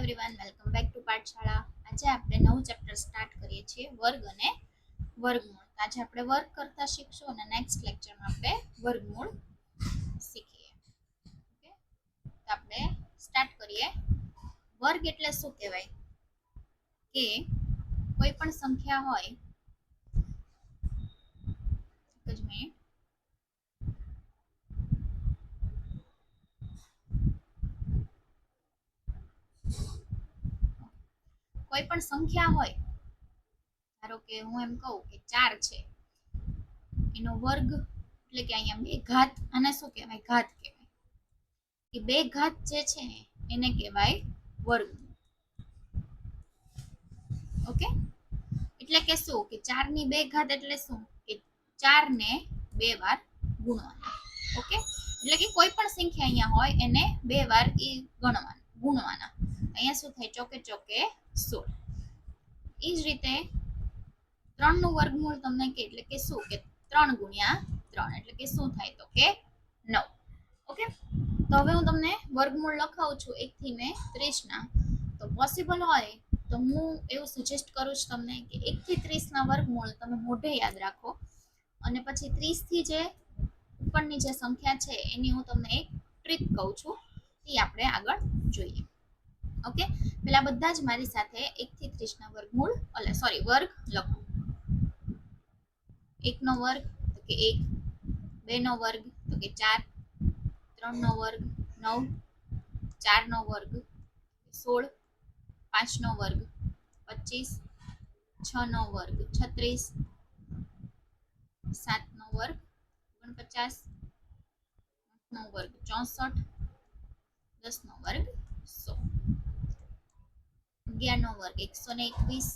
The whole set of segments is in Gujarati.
Everyone welcome back to Pathshala આજે આપણે નવું ચેપ્ટર સ્ટાર્ટ કરીએ છીએ, વર્ગ અને વર્ગમૂળ. આજે આપણે વર્ગ કરતા શીખશું અને નેક્સ્ટ લેક્ચરમાં આપણે વર્ગમૂળ શીખીએ. ઓકે તો આપણે સ્ટાર્ટ કરીએ. વર્ગ એટલે શું કહેવાય? કે કોઈ પણ સંખ્યા હોય, એક જ મિનિટ કોઈ પણ સંખ્યા હોય, ધારો કે હું એમ કહું કે ચાર છે, એનો વર્ગ એટલે કે અહીંયા બે ઘાત, આને શું કહેવાય? ઘાત કહેવાય. કે બે ઘાત જે છે એને કહેવાય વર્ગ. ઓકે? એટલે કે શું? કે ચારની બે ઘાત એટલે શું? કે ચાર ને બે વાર ગુણવાના. ઓકે? એટલે કે કોઈ પણ સંખ્યા અહીંયા હોય, એને બે વાર એ ગણવાના, ગુણવાના. અહીંયા શું થાય? ચોકે ચોકે સોળ. એ જ રીતે ત્રણનું વર્ગમૂળ તમને કે, એટલે કે શું? કે ત્રણ ગુણ્યા ત્રણ. એટલે કે શું થાય તો કે નવ. ઓકે? તો હવે હું તમને વર્ગમૂળ લખાવું છું એકથી મેં ત્રીસના. તો પોસિબલ હોય તો હું એવું સજેસ્ટ કરું છું તમને કે એકથી ત્રીસના વર્ગમૂળ તમે મોઢે યાદ રાખો. અને પછી ત્રીસથી જે ઉપરની જે સંખ્યા છે, એની હું તમને એક ટ્રીક કહું છું. એ આપણે આગળ જોઈએ. ઓકે પેલા બધા જ મારી સાથે એકથી ત્રીસના વર્ગમૂળ એટલે સોરી વર્ગ લખો. એકનો વર્ગ, તો કે એક. બેનો વર્ગ, તો કે ચાર. ત્રણનો વર્ગ, નવ. ચારનો વર્ગ, સોળ. પાંચનો વર્ગ, પચીસ. છનો વર્ગ, છત્રીસ. સાતનો વર્ગ, ઓગણપચાસ. આઠનો વર્ગ, ચોસઠ. દસનો વર્ગ, સો. અગિયારનો વર્ગ એકસો ને એકવીસ.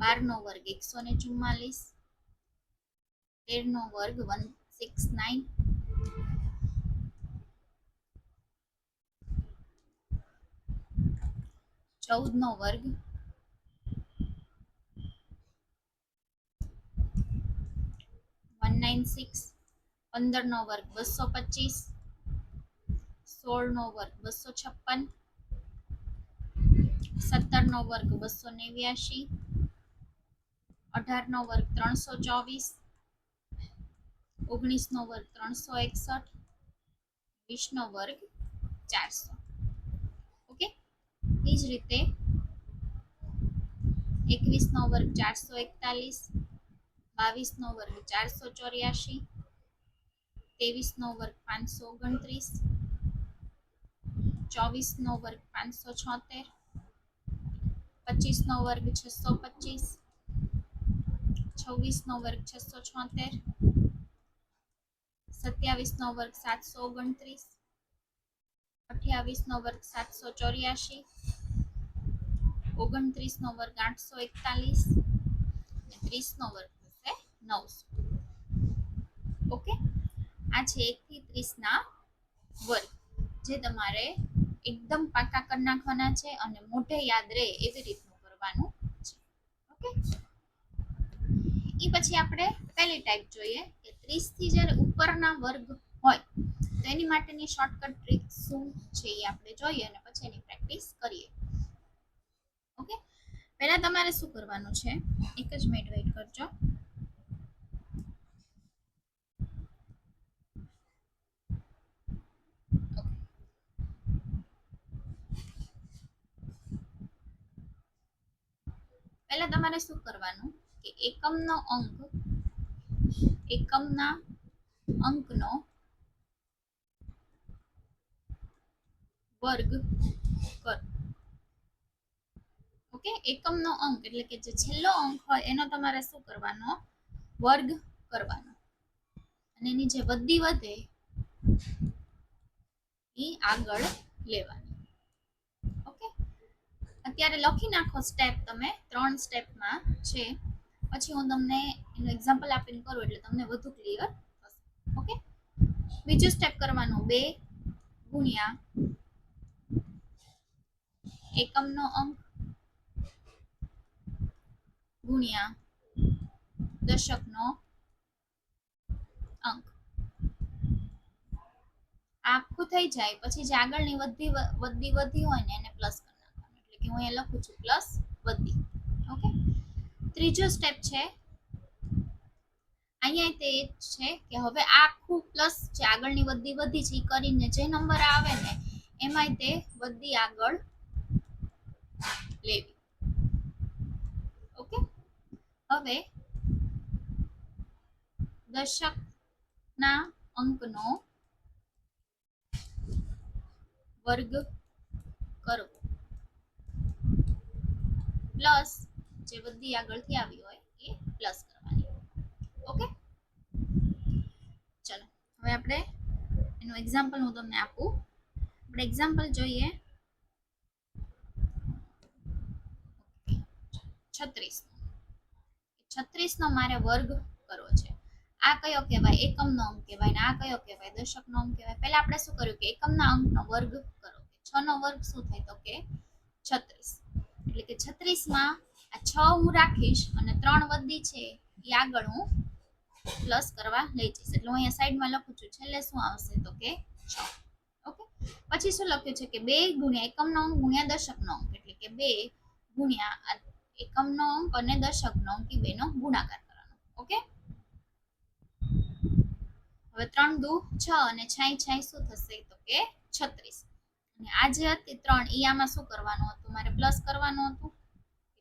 બારનો વર્ગ એકસો ને ચુમ્માલીસ. તેરનો વર્ગ, વન સિક્સ નાઇન. ચૌદનો વર્ગ, વન નાઇન સિક્સ. પંદરનો વર્ગ, બસો પચીસ. સોળનો વર્ગ, બસો છપ્પન. સત્તરનો વર્ગ બસો નેવ્યાશી, અઢારનો વર્ગ ત્રણસો ચોવીસ, ઓગણીસનો વર્ગ ત્રણસો એકસઠ, વીસનો વર્ગ ચારસો. ઓકે? એ જ રીતે એકવીસનો વર્ગ ચારસો એકતાલીસ, બાવીસનો વર્ગ ચારસો ચોર્યાસી ત્રેવીસનો વર્ગ પાંચસો ઓગણત્રીસ, ચોવીસનો વર્ગ પાંચસો છોતેર પચીસનો વર્ગ છસો પચીસ છવ્વીસનો વર્ગ છસો છોતેર સત્યાવીસનો વર્ગ સાતસો ઓગણત્રીસ અઠ્યાવીસનો વર્ગ સાતસો ચોર્યાસી ઓગણત્રીસનો વર્ગ આઠસો એકતાલીસ અને ત્રીસનો વર્ગ થશે નવસો. ઓકે? આ છે એકથી ત્રીસના વર્ગ, જે તમારે એકદમ પાકા કરી નાખવાના છે અને મોઢે યાદ રહે એવી રીતનું કરવાનું છે. ઓકે? એ પછી આપણે પહેલી ટાઈપ જોઈએ કે 30 થી જ્યારે ઉપરના વર્ગ હોય, તો એની માટેની શોર્ટકટ ટ્રીક શું છે એ આપણે જોઈએ અને પછી એની પ્રેક્ટિસ કરીએ. ઓકે? પહેલા તમારે શું કરવાનું છે? એક જ મિનિટ વેઇટ કરજો. પહેલા તમારે શું કરવાનું કે એકમનો અંક, એકમના અંકનો વર્ગ કરો. ઓકે? એકમનો અંક એટલે કે જે છેલ્લો અંક હોય એનો તમારે શું કરવાનો? વર્ગ કરવાનો. અને એની જે વધી વધે એ આગળ લેવાની. અત્યારે લખી નાખો સ્ટેપ તમે, ત્રણ સ્ટેપમાં છે. પછી હું તમને એનું એક્ઝામ્પલ આપીને કરું એટલે તમને વધુ ક્લિયર થશે. ઓકે બીજું સ્ટેપ કરવાનું બે ગુણ્યા એકમનો અંક ગુણ્યા દશકનો અંક. આખું થઈ જાય, પછી જે આગળની વધી વધી વધી હોય ને એને પ્લસ કરી નાખવાનું એટલે કે હું અહીંયા લખું છું પ્લસ વધી ઓકે? ત્રીજો સ્ટેપ છે, અહીંયા તે છે કે હવે આખું પ્લસ જે આગળની વધી વધી છે એ કરીને જે નંબર આવે ને, એમાંય તે વધી આગળ લેવી. ઓકે? હવે દશકના અંકનો વર્ગ કરવો પ્લસ જે બધી આગળથી આવી હોય એ પ્લસ કરવાની. ઓકે? ચલો, હવે આપણે એનું એક્ઝામ્પલ હું તમને આપું. આપણે એક્ઝામ્પલ જોઈએ. છત્રીસ છત્રીસ નો મારે વર્ગ કરવો છે. આ કયો કહેવાય? એકમનો અંક કહેવાય આ કયો કહેવાય? દશકનો અંક કહેવાય. પહેલા આપણે શું કર્યું કે એકમના અંકનો વર્ગ કરો. છ નો વર્ગ શું થાય તો કે છત્રીસ. એટલે કે છત્રીસમાં આ છ હું રાખીશ અને ત્રણ વધી છે એ આગળ હું પ્લસ કરવા લઈ જઈશ. એટલે હું અહીંયા સાઈડમાં લખું છું, છેલ્લે શું આવશે તો કે છ. ઓકે પછી શું લખ્યું છે કે બે ગુણ્યા એકમનો અંક ગુણ્યા દશકનો અંક. એટલે કે બે ગુણ્યા એકમનો અંક અને દશકનો અંક એ બેનો ગુણાકાર કરવાનો. ઓકે હવે ત્રણ દુ છ અને છાઈ છાઈ શું થશે તો કે છત્રીસ. અને આ જે હતી ત્રણ એ આમાં શું કરવાનું હતું? મારે પ્લસ કરવાનું હતું?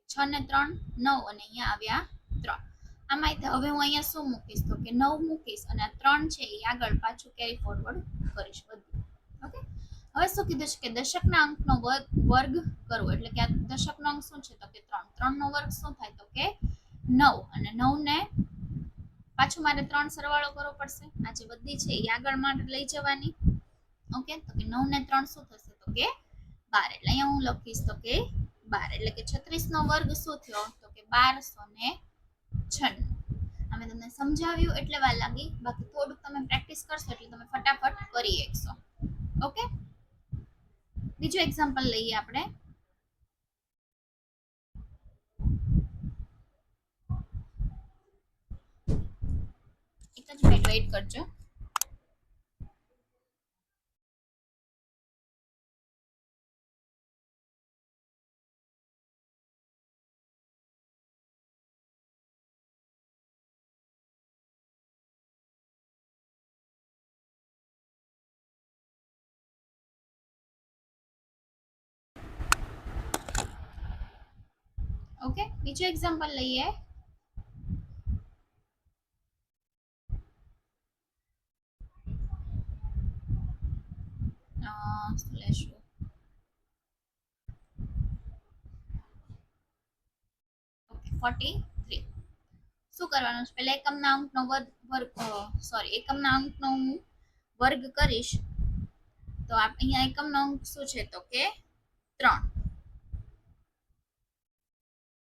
છ ને ત્રણ, નવ અને અહીંયા આવ્યા ત્રણ. આમાં હવે હું અહીંયા શું મૂકીશ? તો કે નવ મૂકીશ અને આ ત્રણ છે એ આગળ પાછું કેરી ફોરવર્ડ કરીશ બધું. ઓકે હવે શું કીધું છે કે દશકના અંકનો વર્ગ કરવો, એટલે કે આ દશકનો અંક શું છે? તો કે ત્રણ. ત્રણનો વર્ગ શું થાય? તો કે નવ. અને નવ ને પાછું મારે ત્રણ સરવાળો કરવો પડશે. આ જે બધી છે એ આગળ માટે લઈ જવાની. ઓકે તો કે નવ ને ત્રણ શું થશે? કે બાર. એટલે અહીંયા હું લખીશ તો કે બાર. એટલે કે છત્રીસ નો વર્ગ શું થયો? તો કે બારસો ને છન્નું. અમે તમને સમજાવ્યું એટલે વાર લાગી. બાકી થોડુંક તમે પ્રેક્ટિસ કરશો એટલે તમે ફટાફટ કરી શકશો ઓકે? બીજું એક્ઝામ્પલ લઈએ આપણે. એક જ મિનિટ વેઇટ કરજો. ઓકે બીજું એક્ઝામ્પલ લઈએ અ, શું લેશું ઓકે ફોર્ટી થ્રી શું કરવાનું છે? પહેલા એકમના અંકનો વર્ગ વર્ગ સોરી એકમના અંકનો હું વર્ગ કરીશ. તો આપ અહીંયા એકમનો અંક શું છે તો કે ત્રણ.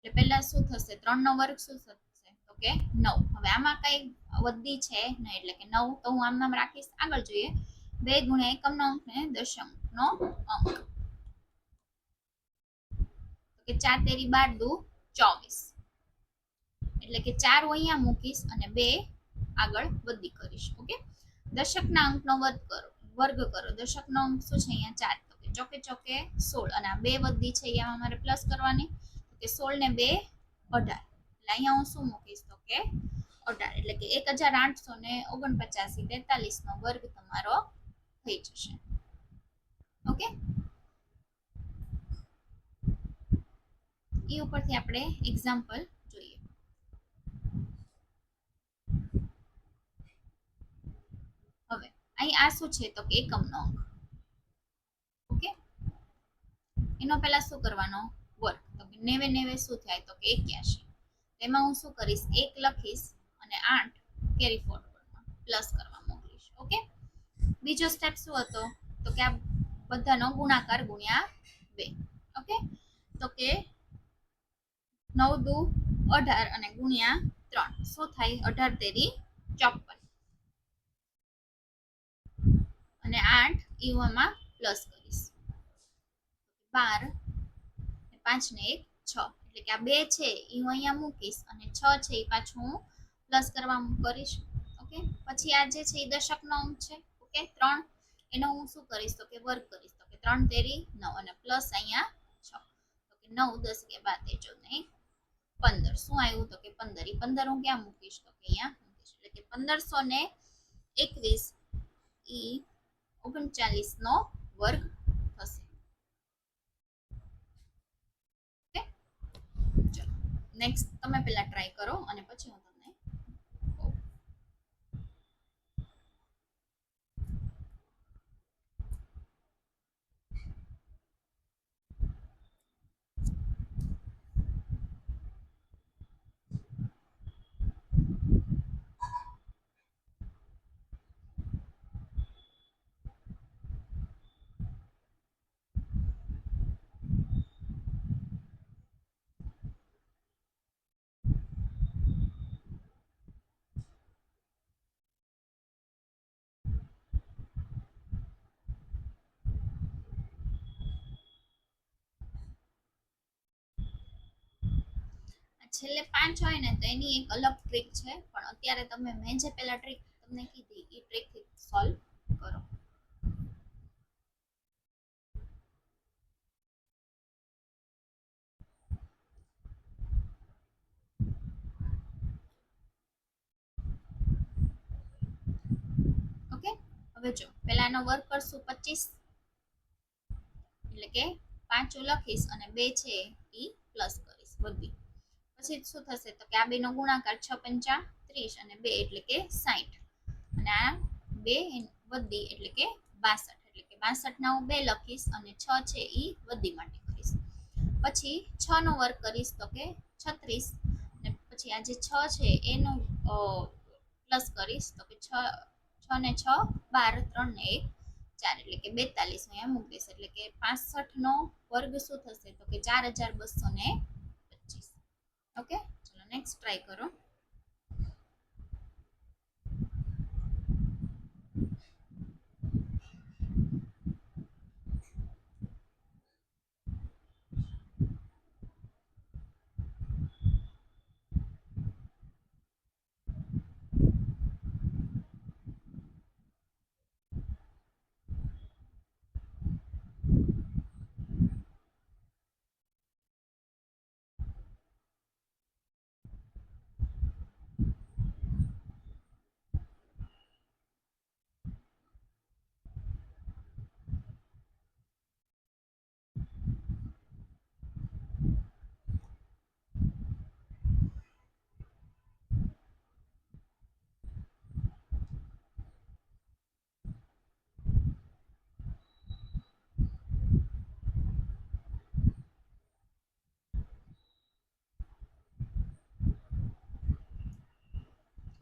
એટલે પહેલા શું થશે? ત્રણ વર્ગ શું થશે? તો કે નવ. હવે આમાં કઈ વધી છે નહીં, એટલે કે નવ, તો હું આમ નામ રાખીશ. આગળ જોઈએ. બે ગુણ્યા એકમનો અંક ને દશમનો અંક. કે ચાર તેરી બાર દુ ચોવીસ. એટલે કે ચાર હું અહીંયા મૂકીશ અને બે આગળ વધી કરીશ. ઓકે? દશકના અંકનો વર્ગ કરો. વર્ગ કરો. દશકનો અંક શું છે અહીંયા ચાર? તો કે ચોકે ચોકે સોળ. અને આ બે વધી છે અહીંયા મારે પ્લસ કરવાની. કે સોળ ને બે અઢાર. એટલે અહીંયા હું શું મૂકીશ તો કે અઢાર. એટલે કે એક હજાર આઠસો ને ઓગણપચાસી તેતાલીસ નો વર્ગ તમારો થઈ જશે. ઓકે? એ ઉપરથી આપણે એક્ઝામ્પલ જોઈએ. હવે, અહીં આ શું છે તો કે એકમનો અંક. ઓકે? એનો પહેલા શું કરવાનો? નેવે નેવે શું થાય તો કે એક્યાસી તેમાં હું શું કરીશ? એક લખીશ અને આઠ કેરી ફોરવર્ડમાં પ્લસ કરવા મોકલીશ. ઓકે બીજો સ્ટેપ શું હતો? તો કે આ બધાનો ગુણાકાર ગુણ્યા બે. ઓકે તો કે નવ દુ અઢાર અને ગુણ્યા ત્રણ. શું થાય? અઢાર તેરી ચોપન. અને આઠ ઈવામાં પ્લસ કરીશ. બાર પાંચ ને એક, છ. એટલે કે આ બે છે એ હું અહીંયા મૂકીશ. અને છ છે એ પાછું હું પ્લસ કરવા કરીશ. ઓકે? પછી આ જે છે એ દશકનો અંક છે. ઓકે? ત્રણ. એનો હું શું કરીશ? તો કે વર્ગ કરીશ. તો કે ત્રણ તેરી નવ અને પ્લસ અહીંયા છ. તો કે નવ, દસ, કે બાર, તેર, ચૌદ, ને પંદર. શું આવ્યું તો કે પંદર. ઈ પંદર હું ક્યાં મૂકીશ? તો કે અહીંયા મૂકીશ. એટલે કે પંદરસો ને એકવીસ, ઈ ઓગણચાલીસ નો વર્ગ થશે ઓકે ચલો નેક્સ્ટ તમે પહેલાં ટ્રાય કરો અને પછી હું તમને કહું. આ છેલ્લે પાંચ હોય ને, તો એની એક અલગ ટ્રીક છે. પણ અત્યારે તમે મેં જે પેલા ટ્રીક તમને કીધી એ ટ્રીકથી સોલ્વ કરો. ઓકે? હવે જો પેલાનો વર્ક કરશું પચીસ. એટલે કે પાંચ લખીશ અને બે છે એ પ્લસ કરીશ. બધી. પછી શું થશે? તો કે આ બેનો ગુણાકાર છ પંચા ત્રીસ અને બે એટલે કે સાઠ અને આ બે વધી એટલે કે બાસઠ. એટલે કે બાસઠ ના હું બે લખીશ અને છ છે એ વધી માટે કરીશ પછી છનો વર્ગ કરીશ તો કે છત્રીસ. અને પછી આ જે છ છે એનું પ્લસ કરીશ તો કે છ છ ને છ, બાર, ત્રણ ને એક, ચાર એટલે કે બેતાલીસ અહીંયા મૂકી દઈશ એટલે કે પાસઠ નો વર્ગ શું થશે? તો કે ચાર હજાર બસો ને ઓકે? ચલો નેક્સ્ટ ટ્રાય કરો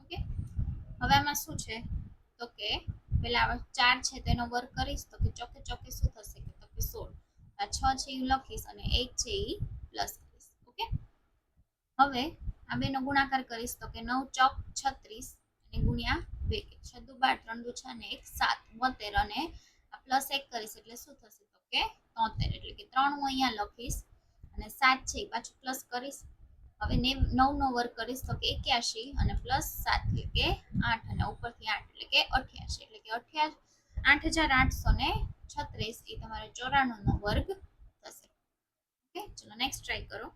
ઓકે હવે આમાં શું છે? તો કે પેલા ચાર છે તેનો વર્ક કરીશ, તો કે ચોકે ચોકે શું થશે? કે તો કે સોળ. આ છ છે એ લખીશ અને એક છે એ પ્લસ કરીશ. ઓકે? હવે આ બેનો ગુણાકાર કરીશ, તો કે નવ ચોક છત્રીસ અને ગુણ્યા બે. કે છ દુ બાર, ત્રણ દુ છ ને એક સાત. બોતેર અને પ્લસ એક કરીશ એટલે શું થશે? તો કે તોતેર. એટલે કે ત્રણ હું અહીંયા લખીશ અને સાત છે એ પાછું પ્લસ કરીશ. હવે નવ નો વર્ગ કરીશ, તો કે એક્યાસી અને પ્લસ સાત એટલે કે આઠ અને ઉપરથી આઠ એટલે કે અઠ્યાસી. એટલે કે અઠ્યાસ, આઠ હજાર આઠસો ને છત્રીસ. એ તમારે ચોરાણું નો વર્ગ થશે. ઓકે? ચલો નેક્સ્ટ ટ્રાય કરો.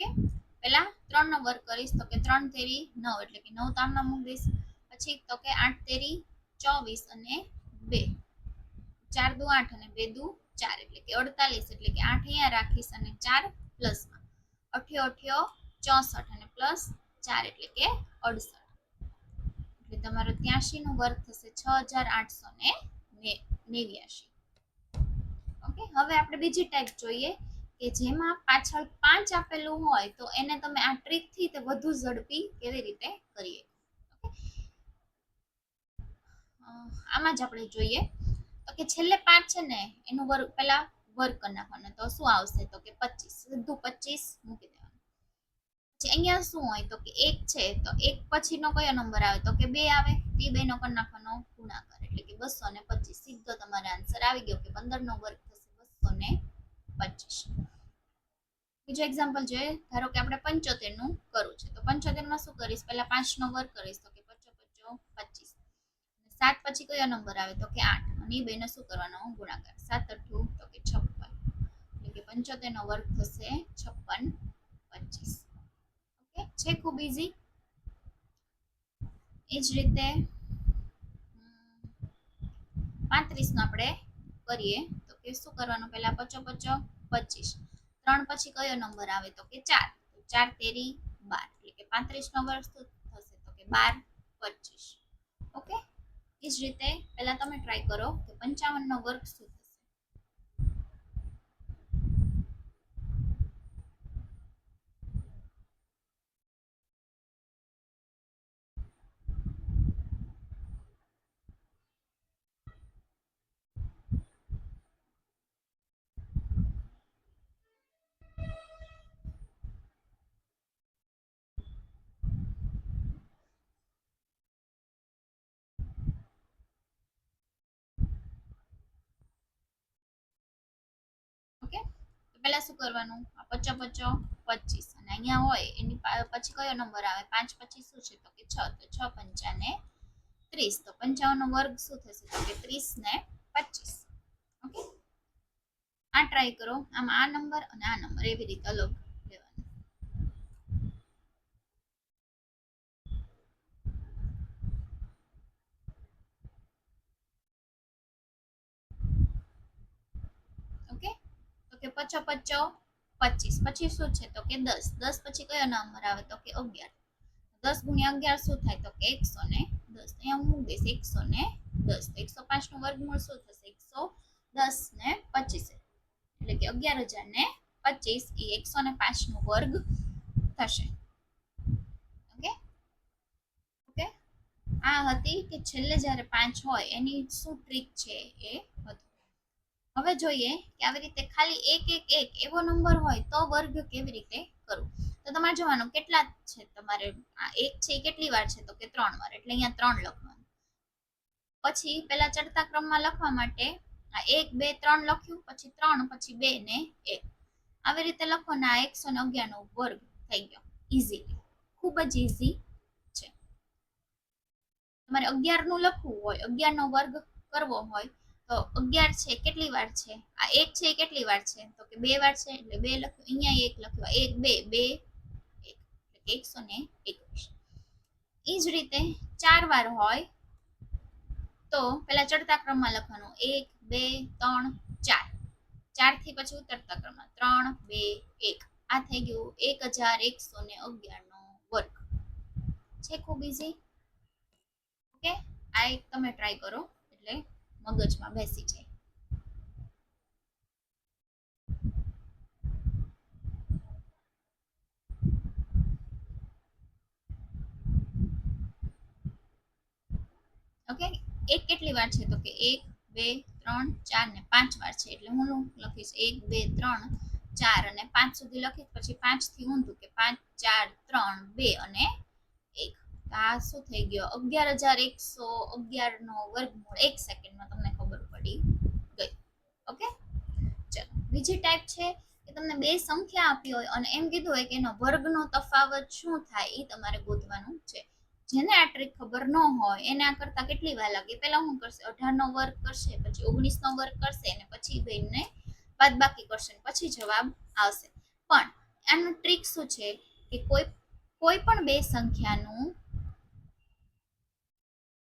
ઓકે? પહેલા ત્રણ નો વર્ગ કરીશ તો કે ત્રણ તેરી નવ, એટલે કે નવ તામના મૂકી દઈશ. પછી તો કે આઠ તેરી ચોવીસ અને બે. ચાર દુ આઠ અને બે દુ ચાર, એટલે કે અડતાલીસ, એટલે કે આઠ અહીંયા રાખીશ અને ચાર પ્લસમાં અઠ્યો અઠ્યો ચોસઠ અને પ્લસ ચાર, એટલે કે અડસઠ. એટલે તમારો ત્યાંશી નું વર્ગ થશે છ હજાર આઠસો ને- નેવ્યાશી. ઓકે? હવે આપણે બીજી ટાઈપ જોઈએ. કે જેમાં પાછળ પાંચ આપેલું હોય તો એને તમે આ ટ્રીકથી તે વધુ ઝડપી કેવી રીતે કરીએ? આમાં જ આપણે જોઈએ. તો કે છેલ્લે પાંચ છે ને, એનું વર્ગ પેલા વર્ગ કરી નાખવાનું. તો શું આવશે? તો કે પચીસ. સીધું પચીસ મૂકી દેવાનું. પછી અહીંયા શું હોય? તો કે એક છે, તો એક પછીનો કયો નંબર આવે? તો કે બે આવે. તે બે નો કરી નાખવાનો ગુણાકાર. એટલે કે બસો ને પચીસ. સીધો તમારો આન્સર આવી ગયો કે પંદર નો વર્ગ થશે બસો ને પચીસ બીજો એક્ઝામ્પલ જોઈએ, ધારો કે આપણે પંચોતેરનું કરવું છે, તો પંચોતેરમાં શું કરીશ? પહેલા પાંચ નો વર્ગ કરીશ, તો કે પચો પચો, પચીસ. સાત પછી કયો નંબર આવે? તો કે આઠ. અને એ બેને શું કરવાનો? ગુણાકાર. સાત અઠું તો કે છપ્પન. એટલે કે પંચોતેર નો વર્ગ થશે છપ્પન, પચીસ. ઓકે? છે ખૂબ ઇઝી એ જ રીતે પાંત્રીસ નો આપણે કરીએ, તો કે શું કરવાનું? પહેલા પચો પચો પચીસ. ત્રણ પછી કયો નંબર આવે? તો કે ચાર. ચાર તેરી બાર. એટલે કે પાંત્રીસ નો વર્ગ શું થશે? તો કે બાર પચીસ. ઓકે? એ જ રીતે પહેલા તમે ટ્રાય કરો કે પંચાવન નો વર્ગ શું ઓકે? તો પહેલા શું કરવાનું? આ પચો પચો પચીસ. અને અહીંયા હોય, એની પછી કયો નંબર આવે? પાંચ પછી શું છે? તો કે છ. તો છ પંચાને ત્રીસ. તો પંચાવન નો વર્ગ શું થશે? તો કે ત્રીસ ને પચીસ. ઓકે? આ ટ્રાય કરો. આમ આ નંબર અને આ નંબર એવી રીતે અલગ લેવાનું ઓકે તો કે પચો પચો પચીસ. પછી શું છે? તો કે દસ. દસ પછી કયો નંબર આવે? તો કે અગિયાર. દસ ગુણ્યા અગિયાર શું થાય? તો કે એકસો ને દસ. અહીંયા હું મૂકીશ એકસો ને દસ. એકસો પાંચનું વર્ગમૂળ શું થશે? એકસો દસ ને પચીસ. એટલે કે અગિયાર હજાર ને પચીસ એ એકસો ને પાંચનું વર્ગ થશે. ઓકે? ઓકે? આ હતી કે છેલ્લે જ્યારે પાંચ હોય, એની શું ટ્રીક છે એ હતું? હવે જોઈએ કે આવી રીતે ખાલી એક એક એક એવો નંબર હોય તો વર્ગ કેવી રીતે કરવું? તો તમારે જોવાનું કેટલા છે તમારે? આ એક છે કેટલી વાર છે? તો કે ત્રણ વાર. એટલે અહીંયા ત્રણ લખવાનું. પછી પેલા ચડતા ક્રમમાં લખવા માટે આ એક, બે, ત્રણ લખ્યું, પછી ત્રણ, પછી બે ને એક. આવી રીતે લખો ને આ એકસો ને અગિયાર નો વર્ગ થઈ ગયો. ઇઝીલી ખૂબ જ ઇઝી છે. તમારે અગિયારનું લખવું હોય અગિયાર નો વર્ગ કરવો હોય તો અગિયાર છે, કેટલી વાર છે? આ એક છે, એ કેટલી વાર છે? તો કે બે વાર છે, એટલે બે લખ્યું અહીંયા એક લખ્યું એક, બે બે, એક. એકસો ને એકવીસ. એ જ રીતે ચાર વાર હોય તો પેલા ચડતા ક્રમમાં લખવાનું. એક, બે, ત્રણ, ચાર. ચારથી પછી ઉતરતા ક્રમમાં. ત્રણ, બે, એક. આ થઈ ગયું એક હજાર એકસો ને અગિયાર નો વર્ગ. છે ખૂબ ઇઝી ઓકે આ એક તમે ટ્રાય કરો. એટલે મગજમાં બેસી જાય. ઓકે એક કેટલી વાર છે તો કે એક, બે, ત્રણ, ચાર ને પાંચ વાર છે. એટલે હું લખીશ એક, બે, ત્રણ, ચાર અને પાંચ સુધી લખીશ. પછી પાંચથી ઊંધું કે પાંચ, ચાર, ત્રણ, બે અને એક. આ શું થઈ ગયો. અગિયાર હજાર એકસો અગિયાર નો વર્ગમૂળ એક સેકન્ડમાં તમને ખબર પડી ગઈ. ઓકે? ચલો, બીજી ટાઈપ છે કે તમને બે સંખ્યા આપી હોય અને એમ કીધું હોય કે એનો વર્ગનો તફાવત શું થાય એ તમારે ગોતવાનું છે. જેને આ ટ્રીક ખબર ન હોય, એને આ કરતા કેટલી વાર લાગે? પહેલા હું કરશે? અઢાર નો વર્ગ કરશે, પછી ઓગણીસ નો વર્ગ કરશે અને પછી બેનને બાદ બાકી કરશે પછી જવાબ આવશે. પણ, આનું ટ્રીક શું છે કે કોઈ કોઈ પણ બે સંખ્યાનું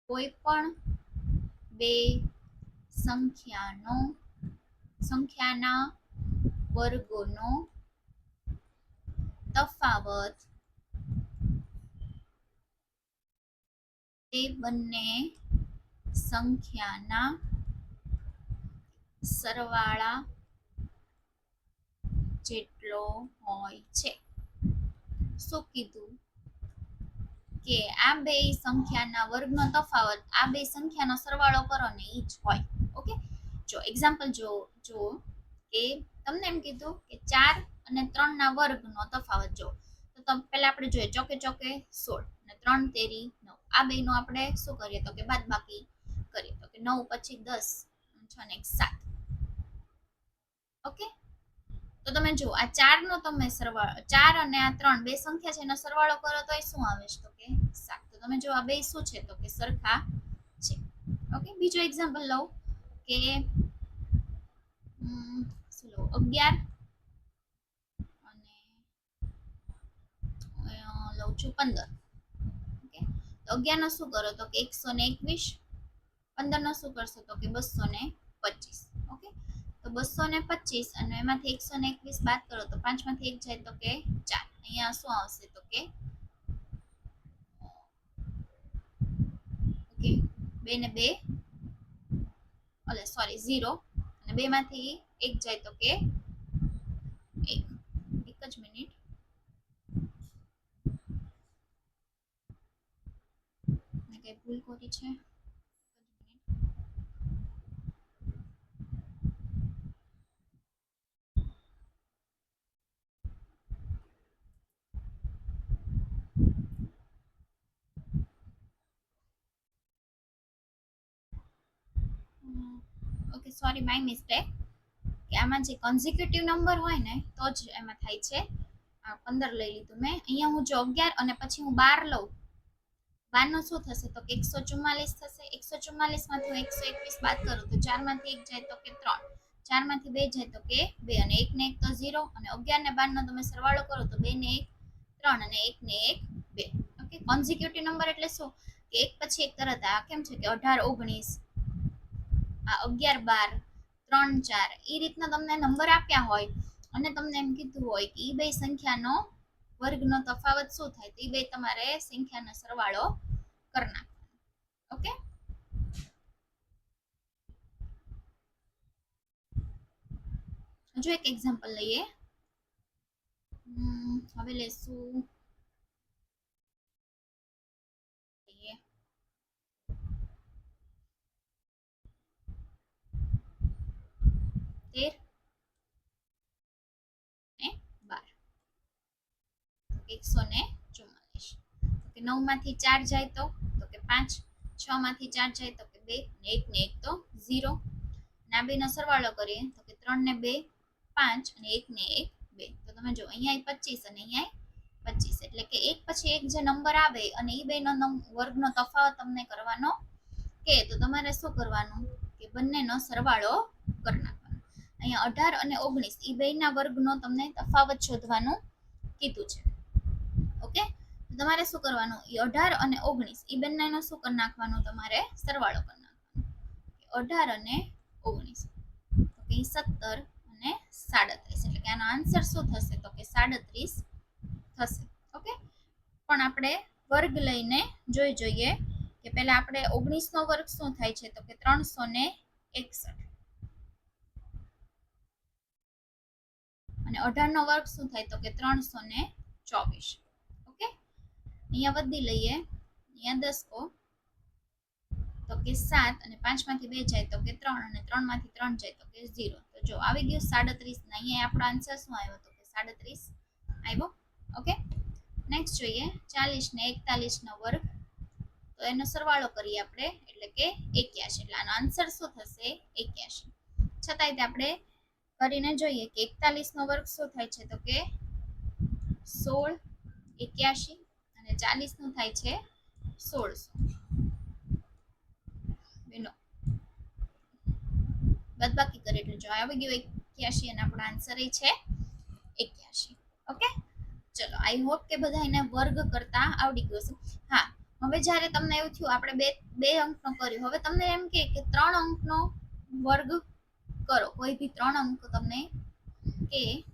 કોઈ પણ બે સંખ્યાનો, સંખ્યાના વર્ગોનો તફાવત તે બંને સંખ્યાના સરવાળા જેટલો હોય છે. શું કીધું? કે આ બે સંખ્યાના વર્ગનો તફાવત, આ બે સંખ્યાનો સરવાળો કરો ને એ જ હોય. ઓકે? જો એક્ઝામ્પલ જો જો કે તમને એમ કીધું કે ચાર અને ત્રણના વર્ગનો તફાવત જો તો તમે, પહેલા આપણે જોઈએ ચોકે ચોકે સોળ અને ત્રણ તેરી નવ. આ બેનો આપણે શું કરીએ? તો કે બાદ બાકી કરીએ. તો કે નવ પછી દસ, છ ને સાત. ઓકે? તો તમે જો આ ચાર નો તમે સરવાળો ચાર અને આ ત્રણ બે સંખ્યા છે, એનો સરવાળો કરો તો એ શું આવે છે? તો કે સાત તો તમે જો આ બે શું છે? તો કે સરખા છે. ઓકે, બીજો એક્ઝામ્પલ લઉં કે શું લઉં? અગિયાર અને લઉં છું પંદર. ઓકે, તો અગિયાર નો શું કરો? તો કે એકસો ને એકવીસ પંદર નો શું કરશો? તો કે બસો ને પચીસ. ઓકે તો બસો ને પચીસ અને એમાંથી એકસો ને એકવીસ બાદ કરો તો પાંચમાંથી એક જાય તો કે ચાર. અહીંયા શું આવશે તો કે ઓકે, બે ને બે, ઓલે સોરી ઝીરો અને બે માંથી એક જાય તો કે એક. એક જ મિનિટ. કઈ ભૂલ કરી છે? ઓકે સોરી માય મિસ્ટેક કે આમાં જે કન્ઝિક્યુટિવ નંબર હોય ને, તો જ એમાં થાય છે. આ પંદર લઈ લીધું મેં. અહીંયા હું જો અગિયાર અને પછી હું બાર લઉં. બારનો શું થશે? તો કે એકસો ચુમ્માલીસ થશે. એકસો ચુમ્માલીસમાંથી હું એકસો એકવીસ બાદ કરું. તો ચારમાંથી એક જાય તો કે ત્રણ. ચારમાંથી બે જાય તો કે બે અને એકને એક તો ઝીરો. અને અગિયાર ને બારનો તમે સરવાળો કરો તો બે ને એક, ત્રણ અને એક ને એક બે. ઓકે કોન્ઝિક્યુટિવ નંબર એટલે શું? કે એક પછી એક તરત. આ કેમ છે કે અઢાર ઓગણીસ અગિયાર બાર ત્રણ ચાર એ રીતના તમને નંબર આપ્યા હોય અને તમને એમ કીધું હોય કે એ બે સંખ્યાનો વર્ગનો તફાવત શું થાય તો એ બે તમારે સંખ્યાનો સરવાળો કરી નાખવાનો. ઓકે? હજુ એક એક્ઝામ્પલ લઈએ. હવે લેશું લઈએ તેર ને બાર એકસો ને ચુમ્માલીસ નવમાંથી ચાર જાય તો તો કે પાંચ છ માંથી ચાર જાય તો કે બે ને એક ને એક તો ઝીરો ના બે નો સરવાળો કરીએ તો કે ત્રણ ને બે, પાંચ અને એક ને એક બે. તો તમે જો અહીંયા પચીસ અને અહીંયા પચીસ. એટલે કે એક પછી એક જે નંબર આવે અને એ બેનો નમ- વર્ગનો તફાવત તમને કરવાનો કે તો તમારે શું કરવાનું? કે બંનેનો સરવાળો કરી નાખવાનો. અહીંયા અઢાર અને ઓગણીસ એ બેના વર્ગનો તમને તફાવત શોધવાનું કીધું છે. ઓકે? તમારે શું કરવાનું? એ અઢાર અને ઓગણીસ એ બંનેનો શું કરી નાખવાનું? તમારે સરવાળો કરી નાખવાનો. અઢાર અને ઓગણીસ. તો કે સત્તર અને સાડત્રીસ. એટલે કે આનો આન્સર શું થશે? તો કે સાડત્રીસ થશે. ઓકે? પણ આપણે વર્ગ લઈને જોઈ જોઈએ કે પહેલા આપણે ઓગણીસનો વર્ગ શું થાય છે? તો કે ત્રણસો ને એકસઠ. અને અઢારનો વર્ગ શું થાય? તો કે ત્રણસો ને ચોવીસ. ઓકે? અહીંયા વધી લઈએ. અહીંયા દસ કો. તો કે સાત અને પાંચમાંથી બે જાય તો કે ત્રણ અને ત્રણમાંથી ત્રણ જાય તો કે ઝીરો. તો જો આવી ગયું સાડત્રીસ ને અહીંયા આપણો આન્સર શું આવ્યો? તો કે સાડત્રીસ આવ્યો. ઓકે? નેક્સ્ટ જોઈએ. ચાલીસ ને એકતાલીસનો વર્ગ. તો એનો સરવાળો કરીએ આપણે. એટલે કે એક્યાસી. એટલે આનો આન્સર શું થશે? એક્યાસી. છતાંય તે આપણે કરીને જોઈએ કે એકતાલીસ નો વર્ગ શું થાય છે? તો કે સોળ એક્યાસી અને ચાલીસનું થાય છે સોળસો. બેનો. બાદબાકી કરી જો આવી ગયું એક્યાસી અને આપણો આન્સર એ છે એક્યાસી ઓકે? ચલો આઈ હોપ કે બધા એને વર્ગ કરતા આવડી ગયો છે હા, હવે જ્યારે તમને એવું થયું, આપણે બે બે અંકનો કર્યો. હવે તમને એમ કે ત્રણ અંકનો વર્ગ કરો, કોઈ બી ત્રણ અંક તમને કે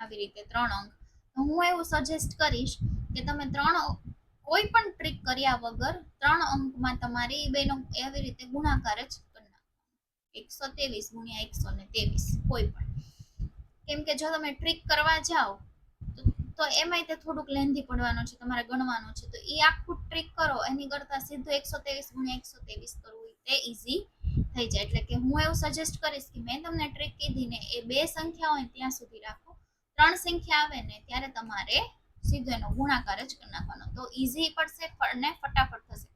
આવી રીતે ત્રણ અંક. હું એવું સજેસ્ટ કરીશ કે તમે ત્રણ કોઈ પણ ટ્રીક કર્યા વગર ત્રણ અંકમાં તમારે એ બેનો એવી રીતે ગુણાકાર જ કરી એકસો ત્રેવીસ ગુણ્યા એકસો ને ત્રેવીસ, કોઈ પણ. કેમ કે જો તમે ટ્રીક કરવા જાઓ, તો- એમાંય તે થોડુંક લેન્ધી પડવાનું છે, તમારે ગણવાનું છે. તો એ આખું ટ્રીક કરો, એની કરતા સીધું એકસો ત્રેવીસ ગુણ્યા એકસો ત્રેવીસ કરવું તે ઈઝી થઈ જાય. એટલે કે હું એવું સજેસ્ટ કરીશ કે મેં તમને ટ્રીક કીધી ને એ બે સંખ્યા હોય ત્યાં સુધી રાખો. ત્રણ સંખ્યા આવે ને ત્યારે તમારે સીધો ગુણાકાર જ કરી નાખવાનો. તો ઈઝી પડશે અને ફટાફટ થશે.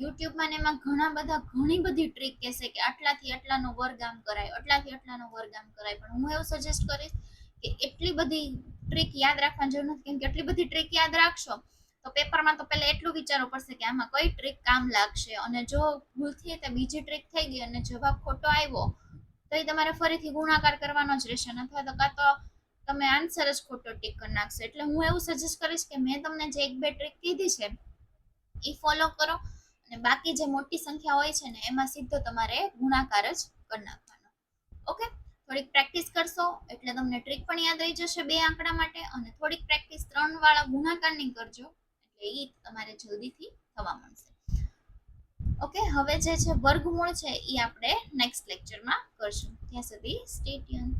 યુટ્યુબમાં ને એમાં ઘણા બધા ઘણી બધી ટ્રીક કહેશે કે આટલાથી આટલાનો વર્ગ આમ કરાય, આટલાથી આટલાનો વર્ગ આમ કરાય. પણ હું એવું સજેસ્ટ કરીશ કે એટલી બધી ટ્રીક યાદ રાખવાની જરૂર નથી, કેમ કે એટલી બધી ટ્રીક યાદ રાખશો તો પેપરમાં તો પહેલા એટલું વિચારવું પડશે કે આમાં કઈ ટ્રીક કામ લાગશે અને જો ભૂલથી તે બીજી ટ્રીક થઈ ગઈ અને જવાબ ખોટો આવ્યો, તો એ તમારે ફરીથી ગુણાકાર કરવાનો જ રહેશે. અથવા તો કાં તો તમે આન્સર જ ખોટો ટીક કરી નાખશો. એટલે હું એવું સજેસ્ટ કરીશ કે મેં તમને જે એક બે ટ્રીક કીધી છે, એ ફોલો કરો અને બાકી જે મોટી સંખ્યા હોય છે ને, એમાં સીધો તમારે ગુણાકાર જ કરી નાખવાનો. ઓકે? થોડીક પ્રેક્ટિસ કરશો એટલે તમને ટ્રીક પણ યાદ રહી જશે બે આંકડા માટે અને થોડીક પ્રેક્ટિસ ત્રણ વાળા ગુણાકારની કરજો. એ તમારે જલ્દીથી થવા મળશે ઓકે હવે જે છે વર્ગમૂળ છે એ આપણે નેક્સ્ટ લેક્ચરમાં કરશું. ત્યાં સુધી સ્ટે ટ્યુન